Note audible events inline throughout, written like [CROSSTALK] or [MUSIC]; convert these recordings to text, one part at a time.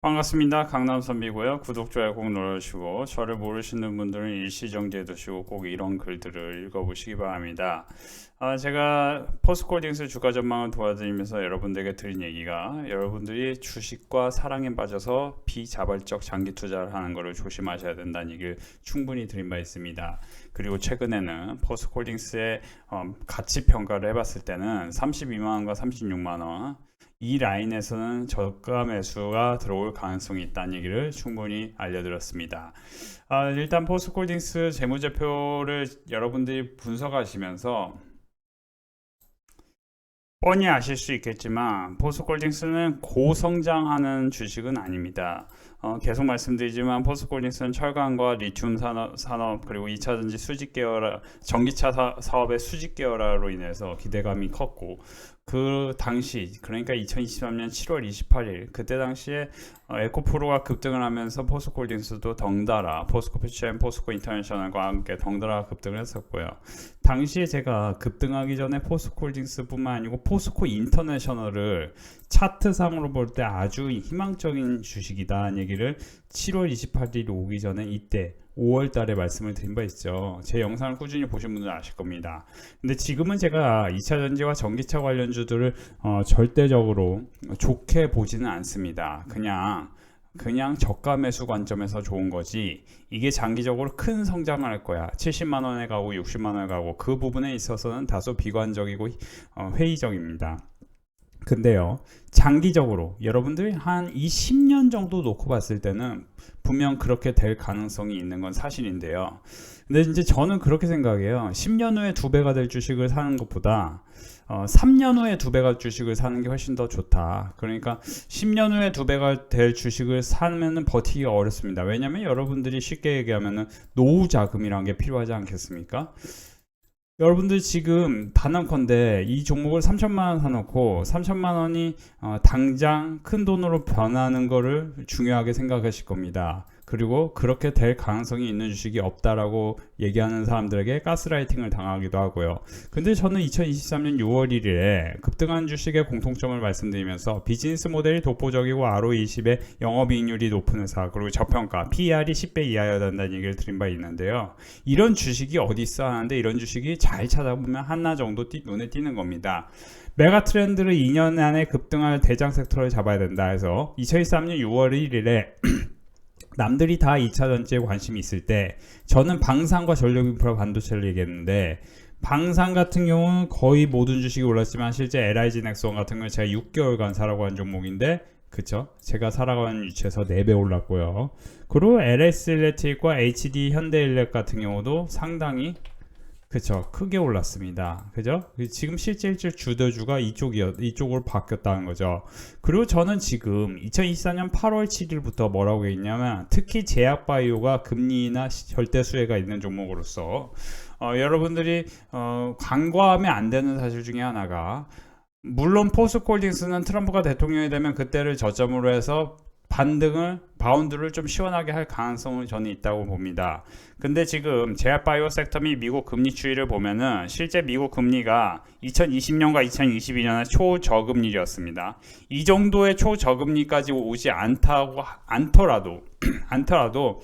반갑습니다. 강남선비고요. 구독, 좋아요 꼭 눌러주시고 저를 모르시는 분들은 일시정지해 두시고 꼭 이런 글들을 읽어보시기 바랍니다. 아, 제가 포스코딩스 주가 전망을 도와드리면서 여러분들에게 드린 얘기가 여러분들이 주식과 사랑에 빠져서 비자발적 장기 투자를 하는 것을 조심하셔야 된다는 얘기를 충분히 드린 바 있습니다. 그리고 최근에는 포스코딩스의 어, 가치 평가를 해봤을 때는 32만 원과 36만 원 이 라인에서는 저가 매수가 들어올 가능성이 있다는 얘기를 충분히 알려드렸습니다. 아, 일단 포스코딩스 재무제표를 여러분들이 분석하시면서 뻔히 아실 수 있겠지만 포스콜딩스는 고성장하는 주식은 아닙니다. 어, 계속 말씀드리지만 포스콜딩스는 철강과 리튬 산업, 산업 그리고 2차전지 수직 계열 전기차 사, 사업의 수직 계열화로 인해서 기대감이 컸고 그 당시 그러니까 2023년 7월 28일 그때 당시에 어, 에코프로가 급등을 하면서 포스코홀딩스도 덩달아 포스코 피치앤 포스코 인터내셔널과 함께 덩달아 급등을 했었고요. 당시에 제가 급등하기 전에 포스코홀딩스뿐만 아니고 포스코 인터내셔널을 차트상으로 볼 때 아주 희망적인 주식이다는 얘기를 7월 28일 오기 전에 이때 5월 달에 말씀을 드린 바 있죠. 제 영상을 꾸준히 보신 분들은 아실 겁니다. 근데 지금은 제가 2차 전지와 전기차 관련주들을 어, 절대적으로 좋게 보지는 않습니다. 그냥 그냥 저가 매수 관점에서 좋은 거지 이게 장기적으로 큰 성장을 할 거야 70만 원에 가고 60만 원에 가고 그 부분에 있어서는 다소 비관적이고 어, 회의적입니다. 근데요, 장기적으로 여러분들이 한이 10년 정도 놓고 봤을 때는 분명 그렇게 될 가능성이 있는 건 사실인데요. 근데 이제 저는 그렇게 생각해요. 10년 후에 두 배가 될 주식을 사는 것보다 어, 3년 후에 두 배가 주식을 사는 게 훨씬 더 좋다. 그러니까 10년 후에 두 배가 될 주식을 사면은 버티기가 어렵습니다. 왜냐면 여러분들이 쉽게 얘기하면은 노후 자금이란 게 필요하지 않겠습니까? 여러분들 지금 단언컨대 이 종목을 3천만 원 사놓고 3천만 원이 어, 당장 큰 돈으로 변하는 거를 중요하게 생각하실 겁니다. 그리고 그렇게 될 가능성이 있는 주식이 없다라고 얘기하는 사람들에게 가스라이팅을 당하기도 하고요. 근데 저는 2023년 6월 1일에 급등한 주식의 공통점을 말씀드리면서 비즈니스 모델이 독보적이고 ROE20의 영업이익률이 높은 회사 그리고 저평가 PER이 10배 이하여야 된다는 얘기를 드린 바 있는데요. 이런 주식이 어디 있어 하는데 이런 주식이 잘 찾아보면 하나 정도 띠, 눈에 띄는 겁니다. 메가 트렌드를 2년 안에 급등할 대장 섹터를 잡아야 된다 해서 2023년 6월 1일에 남들이 다 2차 전지에 관심이 있을 때 저는 방산과 전력 인프라 반도체를 얘기했는데 방산 같은 경우는 거의 모든 주식이 올랐지만 실제 LIG 넥슨 같은 경우는 제가 6개월간 살아고 한 종목인데 그쵸? 제가 살아가는 위치에서 4배 올랐고요. 그리고 LS 일렉트릭과 HD 현대일렉 같은 경우도 상당히 그쵸. 크게 올랐습니다. 그죠? 지금 실제 일주 주도주가 이쪽이었 이쪽으로 바뀌었다는 거죠. 그리고 저는 지금 2024년 8월 7일부터 뭐라고 했냐면 특히 제약바이오가 금리나 절대 수혜가 있는 종목으로서 어, 여러분들이 어, 간과하면 안 되는 사실 중에 하나가 물론 포스콜딩스는 트럼프가 대통령이 되면 그때를 저점으로 해서 반등을 바운드를 좀 시원하게 할 가능성은 저는 있다고 봅니다. 근데 지금 제약바이오 섹터 및 미국 금리 추이를 보면은 실제 미국 금리가 2020년과 2022년에 초저금리였습니다. 이 정도의 초저금리까지 오지 않다고 않더라도 [CLEARS THROAT] 않더라도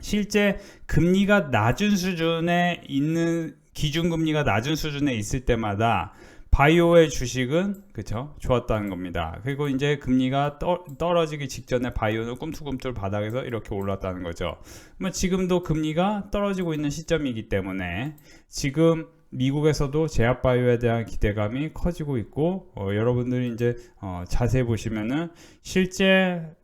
실제 금리가 낮은 수준에 있는 기준금리가 낮은 수준에 있을 때마다 바이오의 주식은 그쵸 좋았다는 겁니다. 그리고 이제 금리가 떠, 떨어지기 직전에 바이오는 꿈틀꿈틀 바닥에서 이렇게 올랐다는 거죠. 뭐 지금도 금리가 떨어지고 있는 시점이기 때문에 지금 미국에서도 제약바이오에 대한 기대감이 커지고 있고 어, 여러분들이 이제 어, 자세히 보시면은 실제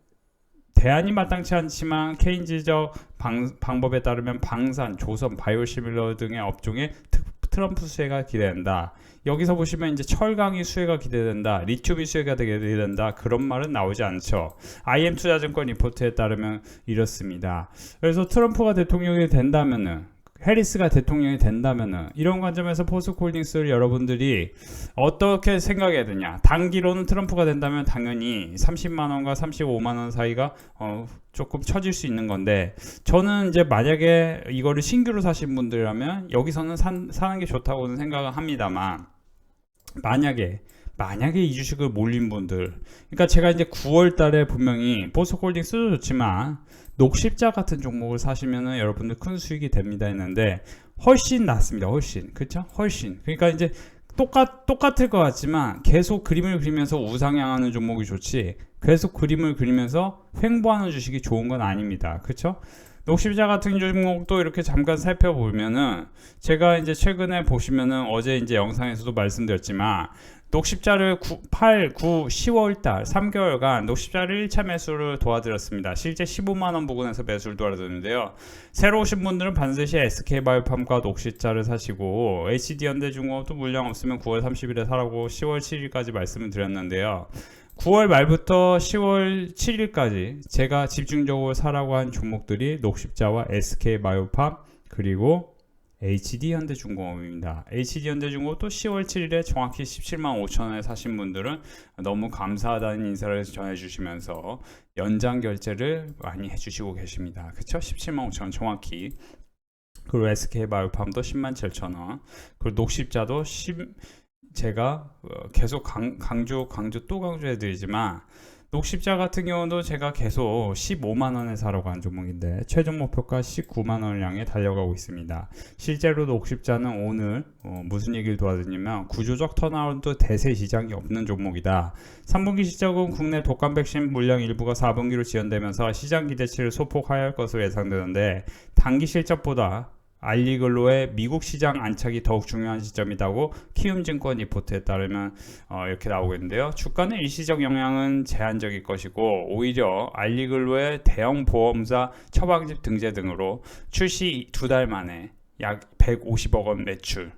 대안이 마땅치 않지만 케인즈적 방, 방법에 따르면 방산, 조선, 바이오시밀러 등의 업종에 특, 트럼프 수혜가 기대된다. 여기서 보시면 이제 철강이 수혜가 기대된다. 리튬이 수혜가 기대된다. 그런 말은 나오지 않죠. IM 투자증권 리포트에 따르면 이렇습니다. 그래서 트럼프가 대통령이 된다면은 해리스가 대통령이 된다면은 이런 관점에서 포스코홀딩스를 여러분들이 어떻게 생각해야 되냐? 단기로는 트럼프가 된다면 당연히 30만 원과 35만 원 사이가 어 조금 처질 수 있는 건데 저는 이제 만약에 이거를 신규로 사신 분들이라면 여기서는 산, 사는 게 좋다고는 생각을 합니다만 만약에 만약에 이 주식을 몰린 분들, 그러니까 제가 이제 9월 달에 분명히 보스홀딩스도 좋지만 녹십자 같은 종목을 사시면은 여러분들 큰 수익이 됩니다 했는데 훨씬 낫습니다. 훨씬. 그렇죠? 훨씬. 그러니까 이제 똑같 똑같을 것 같지만 계속 그림을 그리면서 우상향하는 종목이 좋지. 계속 그림을 그리면서 횡보하는 주식이 좋은 건 아닙니다. 그렇죠? 녹십자 같은 종목도 이렇게 잠깐 살펴보면은 제가 이제 최근에 보시면은 어제 이제 영상에서도 말씀드렸지만 녹십자를 9, 8, 9, 10월 달 3개월간 녹십자를 1차 매수를 도와드렸습니다. 실제 15만 원 부근에서 매수를 도와드렸는데요. 새로 오신 분들은 반드시 SK바이오팜과 녹십자를 사시고 HD현대중공업도 물량 없으면 9월 30일에 사라고 10월 7일까지 말씀을 드렸는데요. 9월 말부터 10월 7일까지 제가 집중적으로 사라고 한 종목들이 녹십자와 SK바이오팜 그리고 HD현대중공업입니다. HD현대중공업도 10월 7일에 정확히 17만 5천 원에 사신 분들은 너무 감사하다는 인사를 전해주시면서 연장 결제를 많이 해주시고 계십니다. 그쵸? 17만 5천 원 정확히. 그리고 SK바이오팜도 10만 7천 원. 그리고 녹십자도 10 제가 어, 계속 강, 강조 강조 또 강조해드리지만 녹십자 같은 경우도 제가 계속 15만 원에 사러 간 종목인데 최종 목표가 19만 원을 향해 달려가고 있습니다. 실제로 녹십자는 오늘 어, 무슨 얘기를 도와드리냐면 구조적 턴아웃도 대세 시장이 없는 종목이다. 3분기 실적은 국내 독감 백신 물량 일부가 4분기로 지연되면서 시장 기대치를 소폭하할 것으로 예상되는데 단기 실적보다 알리글로의 미국 시장 안착이 더욱 중요한 시점이다고 키움증권 리포트에 따르면 어, 이렇게 나오고 있는데요. 주가는 일시적 영향은 제한적일 것이고 오히려 알리글로의 대형 보험사 처방집 등재 등으로 출시 두 달 만에 약 150억 원 매출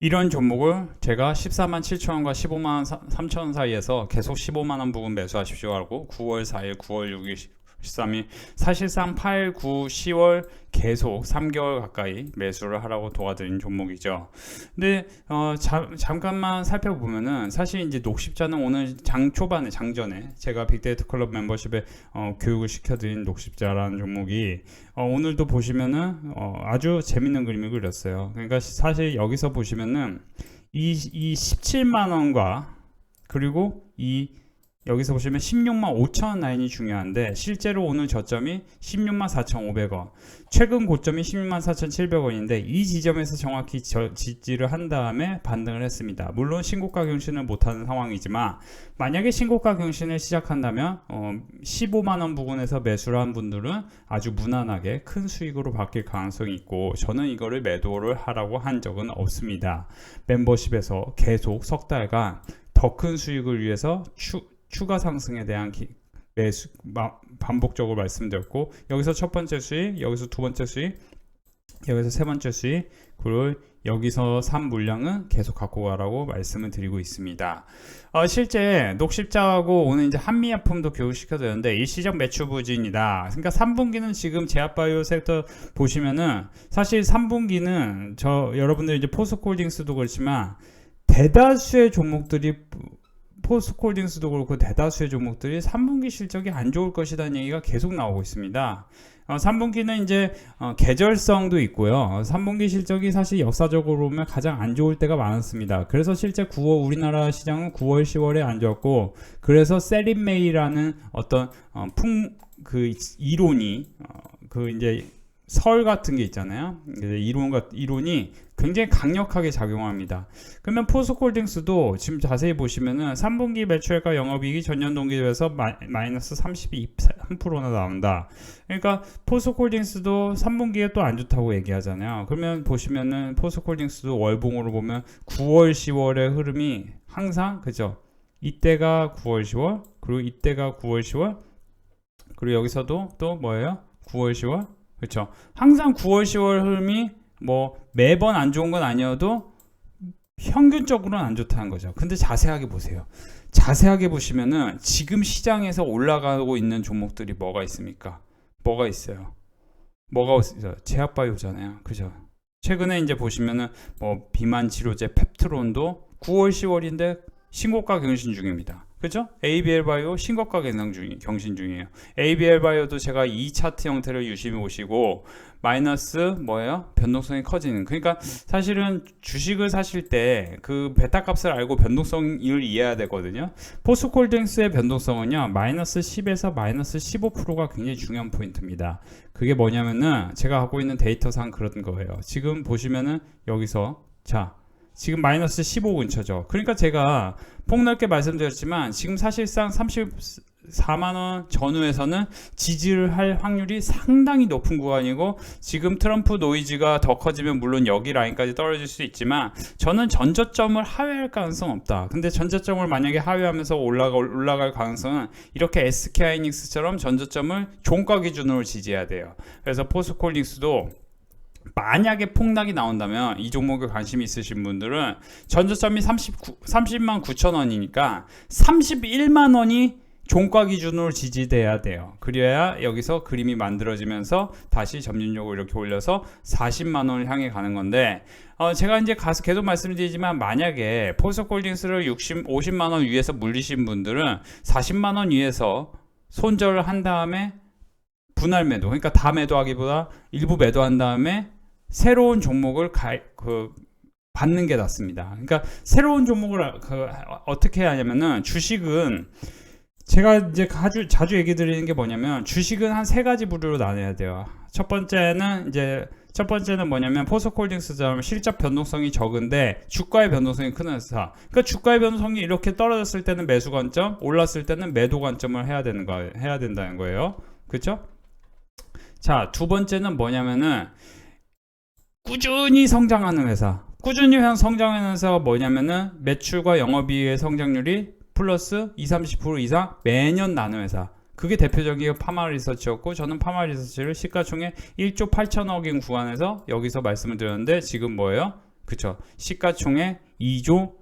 이런 종목을 제가 14만 7천 원과 15만 3천 원 사이에서 계속 15만 원 부분 매수하십시오 하고 9월 4일, 9월 6일 13일 사실상 8, 9, 10월 계속 3개월 가까이 매수를 하라고 도와드린 종목이죠. 근데 어, 자, 잠깐만 살펴보면은 사실 이제 녹십자는 오늘 장 초반에 장전에 제가 빅데이터 클럽 멤버십에 어, 교육을 시켜드린 녹십자라는 종목이 어, 오늘도 보시면은 어, 아주 재밌는 그림을 그렸어요. 그러니까 사실 여기서 보시면은 이, 이 17만 원과 그리고 이 여기서 보시면 16만 5천 원 라인이 중요한데 실제로 오늘 저점이 16만 4,500원. 최근 고점이 16만 4,700원인데 이 지점에서 정확히 저, 지지를 한 다음에 반등을 했습니다. 물론 신고가 경신을 못하는 상황이지만 만약에 신고가 경신을 시작한다면 어, 15만 원 부근에서 매수를 한 분들은 아주 무난하게 큰 수익으로 바뀔 가능성이 있고 저는 이거를 매도를 하라고 한 적은 없습니다. 멤버십에서 계속 석 달간 더 큰 수익을 위해서 추, 추가 상승에 대한 기, 매수 마, 반복적으로 말씀드렸고 여기서 첫 번째 수익, 여기서 두 번째 수익, 여기서 세 번째 수익, 그리고 여기서 산 물량은 계속 갖고 가라고 말씀을 드리고 있습니다. 어, 실제 녹십자하고 오늘 이제 한미약품도 교육시켜야 되는데 일시적 매출 부진이다. 그러니까 3분기는 지금 제약바이오 섹터 보시면은 사실 3분기는 저 여러분들 이제 포스콜딩스도 그렇지만 대다수의 종목들이 포스콜딩스도 그렇고 대다수의 종목들이 3분기 실적이 안 좋을 것이라는 얘기가 계속 나오고 있습니다. 어, 3분기는 이제 어, 계절성도 있고요. 3분기 실적이 사실 역사적으로 보면 가장 안 좋을 때가 많았습니다. 그래서 실제 9월 우리나라 시장은 9월, 10월에 안 좋았고 그래서 셀린메이라는 어떤 어, 풍그 이론이 어, 그 이제 설 같은 게 있잖아요. 이론 이론이 굉장히 강력하게 작용합니다. 그러면 포스콜딩스도 지금 자세히 보시면은 3분기 매출과 영업이익이 전년 동기 대비해서 마이너스 32%나 나온다. 그러니까 포스콜딩스도 3분기에 또 안 좋다고 얘기하잖아요. 그러면 보시면은 포스콜딩스도 월봉으로 보면 9월, 10월의 흐름이 항상 그죠? 이때가 9월, 10월 그리고 이때가 9월, 10월 그리고 여기서도 또 뭐예요? 9월, 10월 그렇죠. 항상 9월, 10월 흐름이 뭐 매번 안 좋은 건 아니어도 평균적으로는 안 좋다는 거죠. 근데 자세하게 보세요. 자세하게 보시면은 지금 시장에서 올라가고 있는 종목들이 뭐가 있습니까? 뭐가 있어요? 뭐가 있어요? 제약바이오잖아요. 그죠? 최근에 이제 보시면은 뭐 비만 치료제 펩트론도 9월, 10월인데 신고가 경신 중입니다. 그죠? ABL 바이오 신고가 경상 중 경신 중이에요. ABL 바이오도 제가 이 차트 형태를 유심히 보시고 마이너스 뭐예요? 변동성이 커지는. 그러니까 사실은 주식을 사실 때 그 베타 값을 알고 변동성을 이해해야 되거든요. 포스콜딩스의 변동성은요. 마이너스 10에서 마이너스 15%가 굉장히 중요한 포인트입니다. 그게 뭐냐면은 제가 갖고 있는 데이터상 그런 거예요. 지금 보시면은 여기서 자 지금 마이너스 15 근처죠. 그러니까 제가 폭넓게 말씀드렸지만 지금 사실상 34만 원 전후에서는 지지를 할 확률이 상당히 높은 구간이고 지금 트럼프 노이즈가 더 커지면 물론 여기 라인까지 떨어질 수 있지만 저는 전저점을 하회할 가능성 없다. 근데 전저점을 만약에 하회하면서 올라가 올라갈 가능성은 이렇게 SK 하이닉스처럼 전저점을 종가 기준으로 지지해야 돼요. 그래서 포스콜딩스도 만약에 폭락이 나온다면 이 종목에 관심 있으신 분들은 전저점이 39, 30만 9천 원이니까 31만 원이 종가 기준으로 지지돼야 돼요. 그래야 여기서 그림이 만들어지면서 다시 점진적으로 이렇게 올려서 40만 원을 향해 가는 건데 어, 제가 이제 가서 계속 말씀드리지만 만약에 포스콜딩스를 60, 50만 원 위에서 물리신 분들은 40만 원 위에서 손절을 한 다음에 분할 매도 그러니까 다 매도하기보다 일부 매도한 다음에 새로운 종목을 가, 그 받는 게 낫습니다. 그러니까 새로운 종목을 그, 어떻게 하냐면은 주식은 제가 이제 자주 자주 얘기 드리는 게 뭐냐면 주식은 한 세 가지 부류로 나눠야 돼요. 첫 번째는 이제 첫 번째는 뭐냐면 포스콜딩스처럼 실적 변동성이 적은데 주가의 변동성이 큰 회사. 그러니까 주가의 변동성이 이렇게 떨어졌을 때는 매수 관점, 올랐을 때는 매도 관점을 해야 되는 거 해야 된다는 거예요. 그렇죠? 자, 두 번째는 뭐냐면은 꾸준히 성장하는 회사. 꾸준히 성장하는 회사가 뭐냐면은 매출과 영업이익의 성장률이 플러스 20, 30% 이상 매년 나는 회사. 그게 대표적인 파마 리서치였고 저는 파마 리서치를 시가총액 1조 8천억인 구간에서 여기서 말씀을 드렸는데 지금 뭐예요? 그쵸 시가총액 2조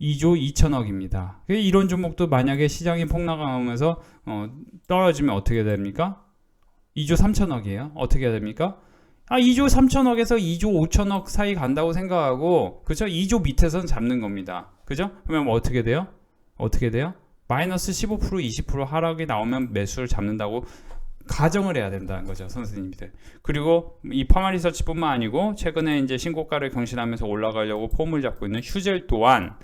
2조 2천억입니다. 이런 종목도 만약에 시장이 폭락하면서 어, 떨어지면 어떻게 됩니까? 2조 3천억이에요. 어떻게 됩니까? 아, 2조 3천억에서 2조 5천억 사이 간다고 생각하고, 그죠? 2조 밑에서는 잡는 겁니다. 그죠? 그러면 뭐 어떻게 돼요? 어떻게 돼요? 마이너스 15% 20% 하락이 나오면 매수를 잡는다고 가정을 해야 된다는 거죠, 선생님들. 그리고 이 파마 리서치뿐만 아니고 최근에 이제 신고가를 경신하면서 올라가려고 폼을 잡고 있는 휴젤 또한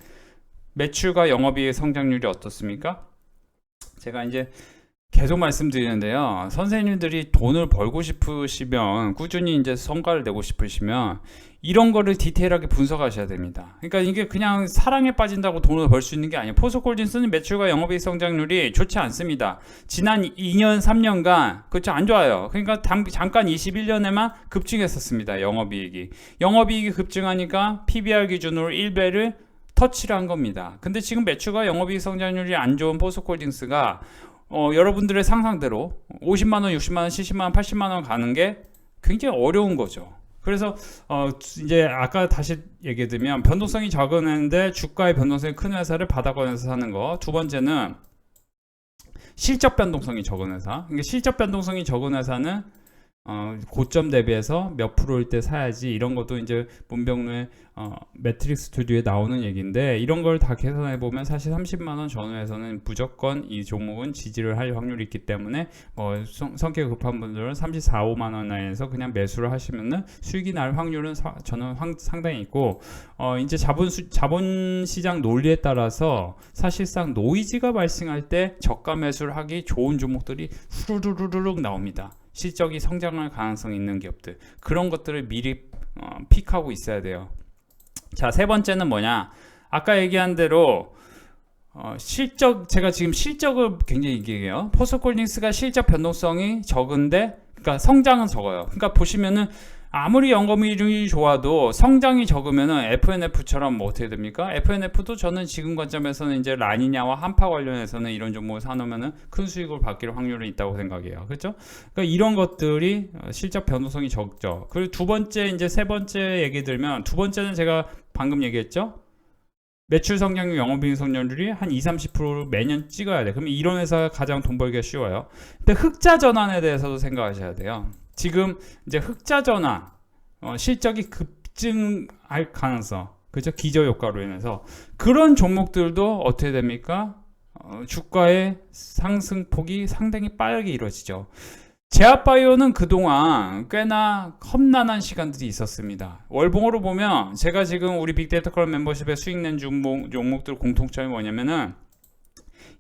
매출과 영업이익 성장률이 어떻습니까? 제가 이제 계속 말씀드리는데요. 선생님들이 돈을 벌고 싶으시면 꾸준히 이제 성과를 내고 싶으시면 이런 거를 디테일하게 분석하셔야 됩니다. 그러니까 이게 그냥 사랑에 빠진다고 돈을 벌 수 있는 게 아니에요. 포스콜진스는 매출과 영업이익 성장률이 좋지 않습니다. 지난 2년, 3년간 그렇죠 안 좋아요. 그러니까 잠, 잠깐 21년에만 급증했었습니다. 영업이익이. 영업이익이 급증하니까 PBR 기준으로 1배를 터치를 한 겁니다. 근데 지금 매출과 영업이익 성장률이 안 좋은 포스콜딩스가 어, 여러분들의 상상대로 50만 원, 60만 원, 70만 원, 80만 원 가는 게 굉장히 어려운 거죠. 그래서 어 이제 아까 다시 얘기해 드리면 변동성이 적은 애인데 주가의 변동성이 큰 회사를 바닥권에서 사는 거. 두 번째는 실적 변동성이 적은 회사. 그러니까 실적 변동성이 적은 회사는 어, 고점 대비해서 몇 프로일 때 사야지 이런 것도 이제 문병루의 어, 매트릭스 스튜디오에 나오는 얘기인데 이런 걸 다 계산해 보면 사실 30만 원 전후에서는 무조건 이 종목은 지지를 할 확률이 있기 때문에 뭐 성, 성격 급한 분들은 34, 5만 원 라인에서 그냥 매수를 하시면은 수익이 날 확률은 사, 저는 황, 상당히 있고 어, 이제 자본 수, 자본 시장 논리에 따라서 사실상 노이즈가 발생할 때 저가 매수를 하기 좋은 종목들이 후루루루룩 나옵니다. 실적이 성장할 가능성이 있는 기업들 그런 것들을 미리 어, 픽하고 있어야 돼요. 자, 세 번째는 뭐냐? 아까 얘기한 대로 어, 실적 제가 지금 실적을 굉장히 얘기해요. 포스콜딩스가 실적 변동성이 적은데 그러니까 성장은 적어요. 그러니까 보시면은 아무리 연금이율이 좋아도 성장이 적으면은 FNF처럼 뭐 어떻게 됩니까? FNF도 저는 지금 관점에서는 이제 라니냐와 한파 관련해서는 이런 종목을 사놓으면은 큰 수익을 받길 확률이 있다고 생각해요. 그렇죠? 그러니까 이런 것들이 실적 변동성이 적죠. 그리고 두 번째 이제 세 번째 얘기 들면 두 번째는 제가 방금 얘기했죠. 매출 성장률, 영업이익 성장률이 한 2, 30% 매년 찍어야 돼. 그러면 이런 회사가 가장 돈 벌기가 쉬워요. 근데 흑자 전환에 대해서도 생각하셔야 돼요. 지금 이제 흑자 전환 어, 실적이 급증할 가능성 그죠 기저 효과로 인해서 그런 종목들도 어떻게 됩니까 어, 주가의 상승폭이 상당히 빠르게 이루어지죠. 제약바이오는 그동안 꽤나 험난한 시간들이 있었습니다. 월봉으로 보면 제가 지금 우리 빅데이터 클럽 멤버십에 수익 낸 종목, 종목들 공통점이 뭐냐면은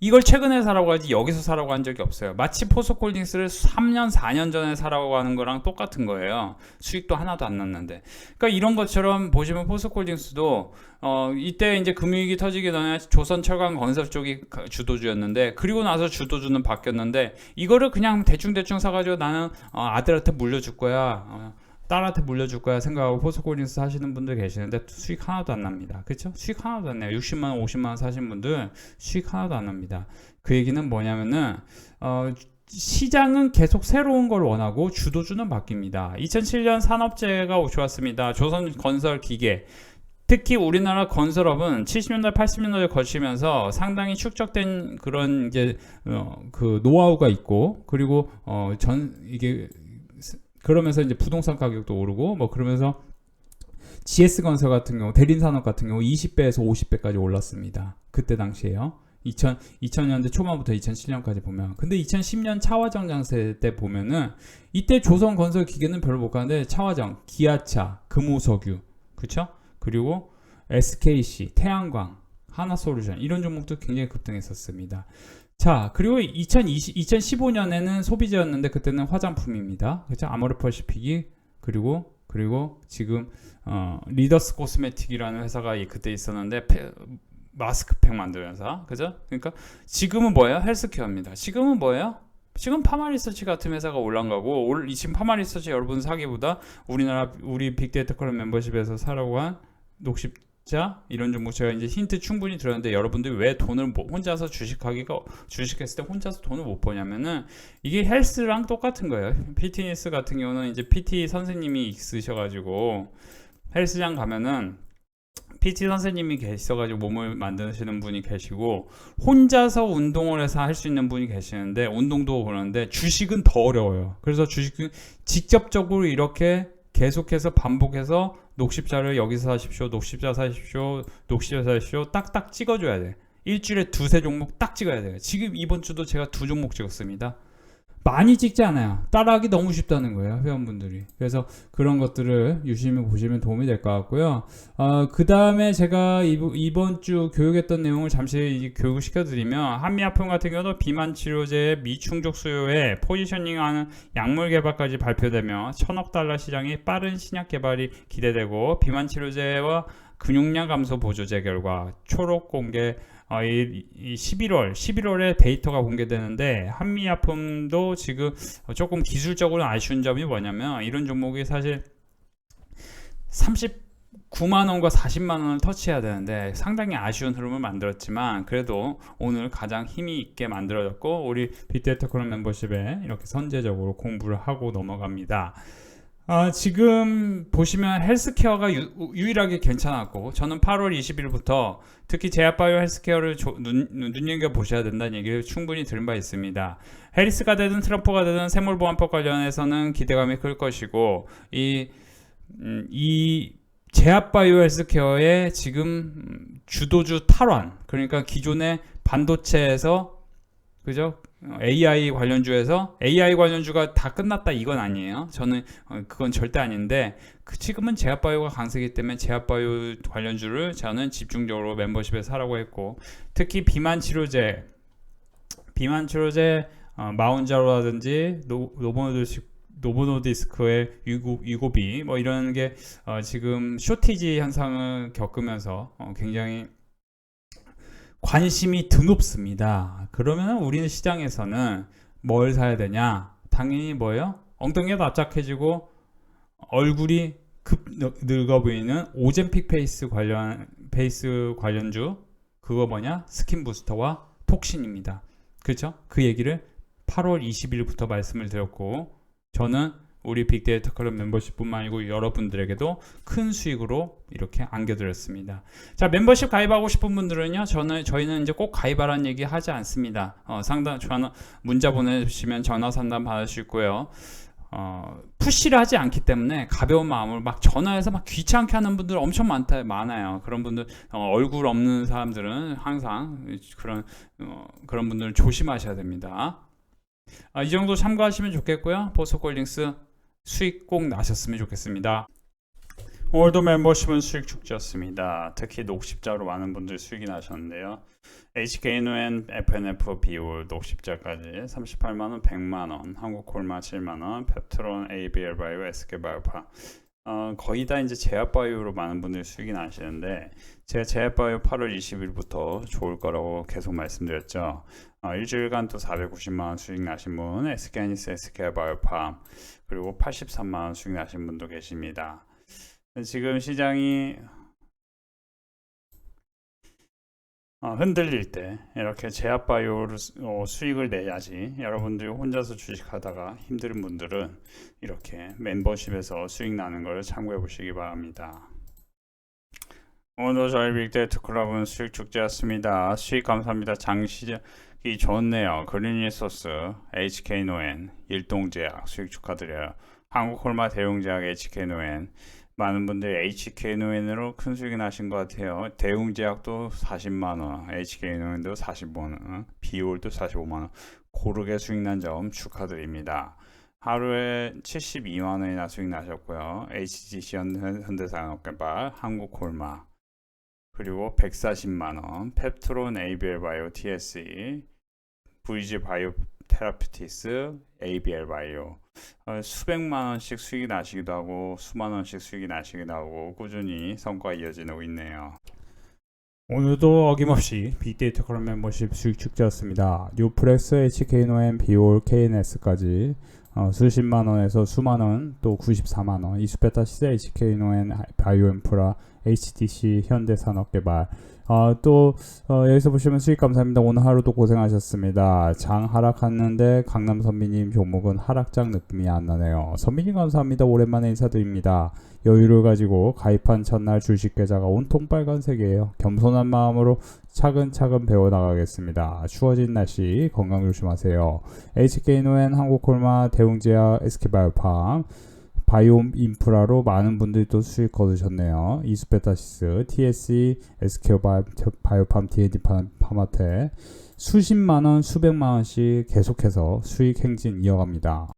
이걸 최근에 사라고 하지 여기서 사라고 한 적이 없어요. 마치 포스콜딩스를 3년, 4년 전에 사라고 하는 거랑 똑같은 거예요. 수익도 하나도 안 났는데. 그러니까 이런 것처럼 보시면 포스콜딩스도 어 이때 이제 금융위기 터지기 전에 조선 철강 건설 쪽이 가- 주도주였는데 그리고 나서 주도주는 바뀌었는데 이거를 그냥 대충 대충 사가지고 나는 어, 아들한테 물려줄 거야. 어, 딸한테 물려줄 거야 생각하고 포스콜딩스 하시는 분들 계시는데 수익 하나도 안 납니다. 그렇죠? 수익 하나도 안 나요. 60만 원, 50만 원 사신 분들 수익 하나도 안 납니다. 그 얘기는 뭐냐면은 어, 시장은 계속 새로운 걸 원하고 주도주는 바뀝니다. 2007년 산업재해가 좋았습니다. 조선 건설 기계 특히 우리나라 건설업은 70년대, 80년대에 거치면서 상당히 축적된 그런 이제 어, 그 노하우가 있고 그리고 어, 전 이게 그러면서 이제 부동산 가격도 오르고 뭐 그러면서 GS 건설 같은 경우 대림 산업 같은 경우 20배에서 50배까지 올랐습니다. 그때 당시에요. 2000 2000년대 초반부터 2007년까지 보면 근데 2010년 차화정 장세 때 보면은 이때 조선 건설 기계는 별로 못 가는데 차화정, 기아차, 금호석유 그쵸? 그리고 SKC, 태양광, 하나솔루션 이런 종목도 굉장히 급등했었습니다. 자 그리고 2020, 2015년에는 소비재였는데 그때는 화장품입니다. 그죠? 아모레퍼시픽이 그리고 그리고 지금 어, 리더스 코스메틱이라는 회사가 이- 그때 있었는데 페- 마스크팩 만드는 회사 그죠? 그러니까 지금은 뭐예요? 헬스케어입니다. 지금은 뭐예요? 지금 파마리서치 같은 회사가 올라간 거고 올이 지금 파마리서치 여러분 사기보다 우리나라 우리 빅데이터 클럽 멤버십에서 사라고 한 녹십 자 이런 종목 제가 이제 힌트 충분히 드렸는데 여러분들이 왜 돈을 못- 혼자서 주식하기가 주식했을 때 혼자서 돈을 못 버냐면은 이게 헬스랑 똑같은 거예요. 피트니스 같은 경우는 이제 PT 선생님이 있으셔가지고 헬스장 가면은 PT 선생님이 계셔가지고 몸을 만드시는 분이 계시고 혼자서 운동을 해서 할 수 있는 분이 계시는데 운동도 그러는데 주식은 더 어려워요. 그래서 주식은 직접적으로 이렇게 계속해서 반복해서 녹십자를 여기서 사십시오, 녹십자 사십시오, 녹십자 사십시오 딱딱 찍어줘야 돼. 일주일에 두세 종목 딱 찍어야 돼요. 지금 이번 주도 제가 두 종목 찍었습니다. 많이 찍지 않아요. 따라하기 너무 쉽다는 거예요, 회원분들이. 그래서 그런 것들을 유심히 보시면 도움이 될 것 같고요. 어, 그 다음에 제가 이번 주 교육했던 내용을 잠시 이제 교육을 시켜드리면, 한미아품 같은 경우도 비만 치료제 미충족 수요에 포지셔닝하는 약물 개발까지 발표되며, 천억 달러 시장이 빠른 신약 개발이 기대되고, 비만 치료제와 근육량 감소 보조제 결과 초록 공개 어, 이, 이 11월 11월에 데이터가 공개되는데 한미약품도 지금 조금 기술적으로 아쉬운 점이 뭐냐면 이런 종목이 사실 39만 원과 40만 원을 터치해야 되는데 상당히 아쉬운 흐름을 만들었지만 그래도 오늘 가장 힘이 있게 만들어졌고 우리 빅데이터 크론 멤버십에 이렇게 선제적으로 공부를 하고 넘어갑니다. 아, 지금 보시면 헬스케어가 유, 유일하게 괜찮았고 저는 8월 20일부터 특히 제약바이오 헬스케어를 조- 눈, 눈여겨 보셔야 된다는 얘기를 충분히 들은 바 있습니다. 해리스가 되든 트럼프가 되든 생물보안법 관련해서는 기대감이 클 것이고 이, 음, 이 제약바이오 헬스케어의 지금 음, 주도주 탈환 그러니까 기존의 반도체에서 그죠? 어, AI 관련주에서 AI 관련주가 다 끝났다 이건 아니에요. 저는 어, 그건 절대 아닌데 그 지금은 제약바이오가 강세기 때문에 제약바이오 관련주를 저는 집중적으로 멤버십에 사라고 했고 특히 비만 치료제 비만 치료제 어, 마운자로라든지 노, 노보노디스 노보노디스크의 유고, 유고비 뭐 이런 게 어, 지금 쇼티지 현상을 겪으면서 어, 굉장히 관심이 드높습니다. 그러면 우리는 시장에서는 뭘 사야 되냐? 당연히 뭐예요? 엉덩이가 납작해지고 얼굴이 급 늙- 늙어 보이는 오젠픽 페이스 관련 페이스 관련주 그거 뭐냐? 스킨 부스터와 톡신입니다. 그렇죠? 그 얘기를 8월 20일부터 말씀을 드렸고 저는 우리 빅데이터 클럽 멤버십뿐만 아니고 여러분들에게도 큰 수익으로 이렇게 안겨드렸습니다. 자 멤버십 가입하고 싶은 분들은요 저는 저희는 이제 꼭 가입하라는 얘기 하지 않습니다 어, 상담 전화 문자 보내주시면 전화 상담 받을 수 있고요 어, 푸시를 하지 않기 때문에 가벼운 마음으로 막 전화해서 막 귀찮게 하는 분들 엄청 많다 많아요. 그런 분들 어, 얼굴 없는 사람들은 항상 그런 어, 그런 분들 조심하셔야 됩니다. 아, 이 정도 참고하시면 좋겠고요. 보석골딩스 수익 꼭 나셨으면 좋겠습니다. 오늘도 멤버십은 수익 축제였습니다. 특히 녹십자로 많은 분들 수익이 나셨는데요. HK노엔 FNF 비올 녹십자까지 38만원, 100만원, 한국콜마 7만원, 펩트론, ABL 바이오, SK 바이오파 어, 거의 다 이제 제약바이오로 많은 분들이 수익이 나시는데 제가 제약바이오 8월 20일부터 좋을 거라고 계속 말씀드렸죠. 어, 일주일간 또 490만 원 수익 나신 분, SK니스, SK 바이오팜 그리고 83만 원 수익 나신 분도 계십니다. 지금 시장이 어, 흔들릴 때 이렇게 제약바이오로 수- 어, 수익을 내야지 여러분들이 혼자서 주식하다가 힘든 분들은 이렇게 멤버십에서 수익 나는 걸 참고해 보시기 바랍니다. 오늘도 저희 빅데이터 클럽은 수익 축제였습니다. 수익 감사합니다. 장시작이 좋네요. 그린리소스, HK노엔, 일동제약 수익 축하드려요. 한국홀마 대웅제약 HK노엔 많은 분들이 HK노엔으로 큰 수익이 나신 것 같아요. 대웅제약도 40만원, HK노엔도 40만원, 비올도 45만원 고르게 수익 난 점 축하드립니다. 하루에 72만원이나 수익 나셨고요. HGC 현- 현대산업개발, 한국콜마 그리고 140만원, 펩트론 ABL 바이오 TSE, VG 바이오 테라피티스, ABL 바이오 어, 수백만 원씩 수익이 나시기도 하고 수만 원씩 수익이 나시기도 하고 꾸준히 성과 이어지고 있네요. 오늘도 어김없이 빅데이터 클럽 멤버십 수익 축제였습니다. 뉴프렉스, HK노엔, 비올, KNS까지 어, 수십만 원에서 수만 원, 또 94만 원, 이수페타시스, HK노엔, 바이오인프라, HTC, 현대산업개발. 어, 또 어, 여기서 보시면 수익 감사합니다. 오늘 하루도 고생하셨습니다. 장 하락했는데 강남 선미님 종목은 하락장 느낌이 안 나네요. 선미님 감사합니다. 오랜만에 인사드립니다. 여유를 가지고 가입한 첫날 주식 계좌가 온통 빨간색이에요. 겸손한 마음으로 차근차근 배워나가겠습니다. 추워진 날씨 건강 조심하세요. HK노엔, 한국콜마, 대웅제약, SK바이오팜, 바이옴 인프라로 많은 분들이 또 수익 거두셨네요. 이수페타시스, TSE, SK바이오팜, D&D 파마테 수십만 원, 수백만 원씩 계속해서 수익 행진 이어갑니다.